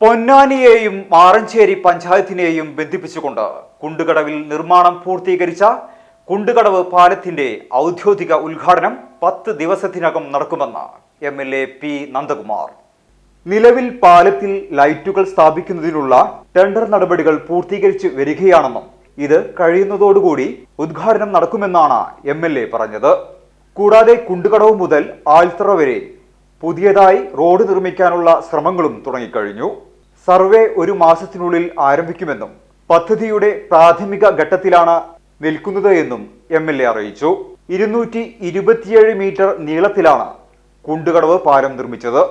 പൊന്നാനിയെയും മാറഞ്ചേരി പഞ്ചായത്തിനെയും ബന്ധിപ്പിച്ചുകൊണ്ട് കുണ്ടുകടവിൽ നിർമ്മാണം പൂർത്തീകരിച്ച കുണ്ടുകടവ് പാലത്തിന്റെ ഔദ്യോഗിക ഉദ്ഘാടനം പത്ത് ദിവസത്തിനകം നടക്കുമെന്ന് M L A P Nandakumar. നിലവിൽ പാലത്തിൽ ലൈറ്റുകൾ സ്ഥാപിക്കുന്നതിനുള്ള ടെൻഡർ നടപടികൾ പൂർത്തീകരിച്ചു വരികയാണെന്നും ഇത് കഴിയുന്നതോടുകൂടി ഉദ്ഘാടനം നടക്കുമെന്നാണ് എം എൽ എ പറഞ്ഞത്. കൂടാതെ കുണ്ടുകടവ് മുതൽ ആൽത്തറ വരെ പുതിയതായി റോഡ് നിർമ്മിക്കാനുള്ള ശ്രമങ്ങളും തുടങ്ങിക്കഴിഞ്ഞു. സർവേ ഒരു മാസത്തിനുള്ളിൽ ആരംഭിക്കുമെന്നും പദ്ധതിയുടെ പ്രാഥമിക ഘട്ടത്തിലാണ് നിൽക്കുന്നത് എന്നും എം എൽ എ അറിയിച്ചു. ഇരുന്നൂറ്റി ഇരുപത്തിയേഴ് മീറ്റർ നീളത്തിലാണ് കുണ്ടുകടവ് പാലം നിർമ്മിച്ചത്.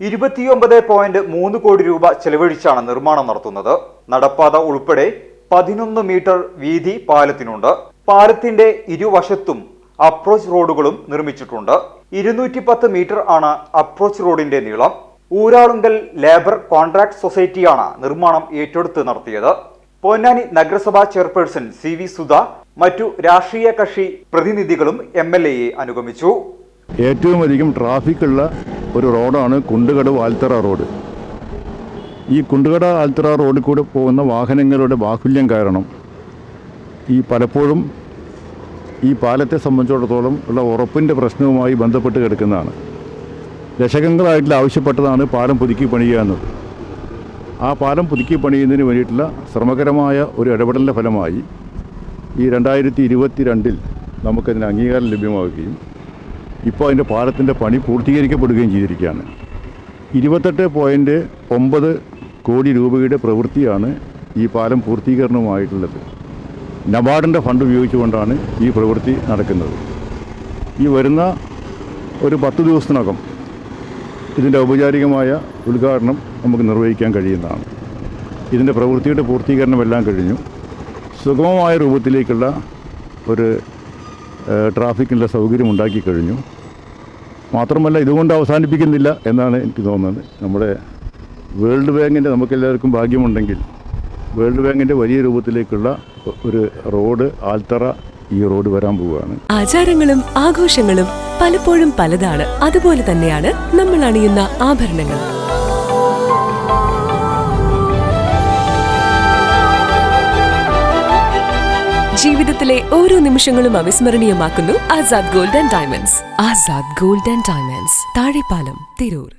ഇരുപത്തിയൊമ്പത് പോയിന്റ് മൂന്ന് കോടി രൂപ ചെലവഴിച്ചാണ് നിർമ്മാണം നടത്തുന്നത്. നടപ്പാത ഉൾപ്പെടെ പതിനൊന്ന് മീറ്റർ വീതി പാലത്തിനുണ്ട്. പാലത്തിന്റെ ഇരുവശത്തും അപ്രോച്ച് റോഡുകളും നിർമ്മിച്ചിട്ടുണ്ട്. ഇരുന്നൂറ്റി പത്ത് മീറ്റർ ആണ് അപ്രോച്ച് റോഡിന്റെ നീളം. ഊരാളുങ്കൽ ലേബർ കോൺട്രാക്ട് സൊസൈറ്റിയാണ് നിർമ്മാണം ഏറ്റെടുത്ത് നടത്തിയത്. പൊന്നാനി നഗരസഭാ ചെയർപേഴ്സൺ സി വി സുധ മറ്റു രാഷ്ട്രീയ കക്ഷി പ്രതിനിധികളും എം എൽ എയെ അനുഗമിച്ചു. ഏറ്റവും അധികം ട്രാഫിക് ഉള്ള ഒരു റോഡാണ് കുണ്ടുകട വാൽത്തറ റോഡ് ഈ കുണ്ടുകട വാൽത്തറ റോഡിൽ കൂടെ പോകുന്ന വാഹനങ്ങളുടെ ബാഹുല്യം കാരണം ഈ പലപ്പോഴും ഈ പാലത്തെ സംബന്ധിച്ചിടത്തോളം ഉള്ള ഉറപ്പിന്റെ പ്രശ്നവുമായി ബന്ധപ്പെട്ട് കിടക്കുന്നതാണ്. ദശകങ്ങളായിട്ടുള്ള ആവശ്യപ്പെട്ടതാണ് പാലം പുതുക്കി പണിയുക എന്നത്. ആ പാലം പുതുക്കി പണിയുന്നതിന് വേണ്ടിയിട്ടുള്ള ശ്രമകരമായ ഒരു ഇടപെടലിന്റെ ഫലമായി ഈ രണ്ടായിരത്തി ഇരുപത്തി രണ്ടിൽ നമുക്കതിന് അംഗീകാരം ലഭ്യമാവുകയും ഇപ്പോൾ അതിന്റെ പാലത്തിന്റെ പണി പൂർത്തീകരിക്കപ്പെടുകയും ചെയ്തിരിക്കുകയാണ്. ഇരുപത്തെട്ട് പോയിന്റ് ഒമ്പത് കോടി രൂപയുടെ പ്രവൃത്തിയാണ് ഈ പാലം പൂർത്തീകരണവുമായിട്ടുള്ളത്. നബാർഡിന്റെ ഫണ്ട് ഉപയോഗിച്ചുകൊണ്ടാണ് ഈ പ്രവൃത്തി നടക്കുന്നത്. ഈ വരുന്ന ഒരു പത്ത് ദിവസത്തിനകം ഇതിന്റെ ഔപചാരികമായ ഉദ്ഘാടനം നമുക്ക് നിർവഹിക്കാൻ കഴിയുന്നതാണ്. ഇതിന്റെ പ്രവൃത്തിയുടെ പൂർത്തീകരണമെല്ലാം കഴിഞ്ഞു. സുഗമമായ രൂപത്തിലേക്കുള്ള ഒരു ട്രാഫിക്കിന്റെ സൗകര്യം ഉണ്ടാക്കി കഴിഞ്ഞു. മാത്രമല്ല ഇതുകൊണ്ട് അവസാനിപ്പിക്കുന്നില്ല എന്നാണ് എനിക്ക് തോന്നുന്നത്. നമ്മുടെ വേൾഡ് ബാങ്കിന്റെ നമുക്കെല്ലാവർക്കും ഭാഗ്യമുണ്ടെങ്കിൽ വേൾഡ് ബാങ്കിന്റെ വലിയ രൂപത്തിലേക്കുള്ള ഒരു റോഡ് ആൽത്തറ ഈ റോഡ് വരാൻ പോവുകയാണ്. ആചാരങ്ങളും ആഘോഷങ്ങളും പലപ്പോഴും പലതാണ്. അതുപോലെ തന്നെയാണ് നമ്മൾ അണിയുന്ന ആഭരണങ്ങൾ ജീവിതത്തിലെ ഓരോ നിമിഷങ്ങളും അവിസ്മരണീയമാക്കുന്നു Azad gold and diamonds. Azad gold and diamonds. Thazhepalam Tirur.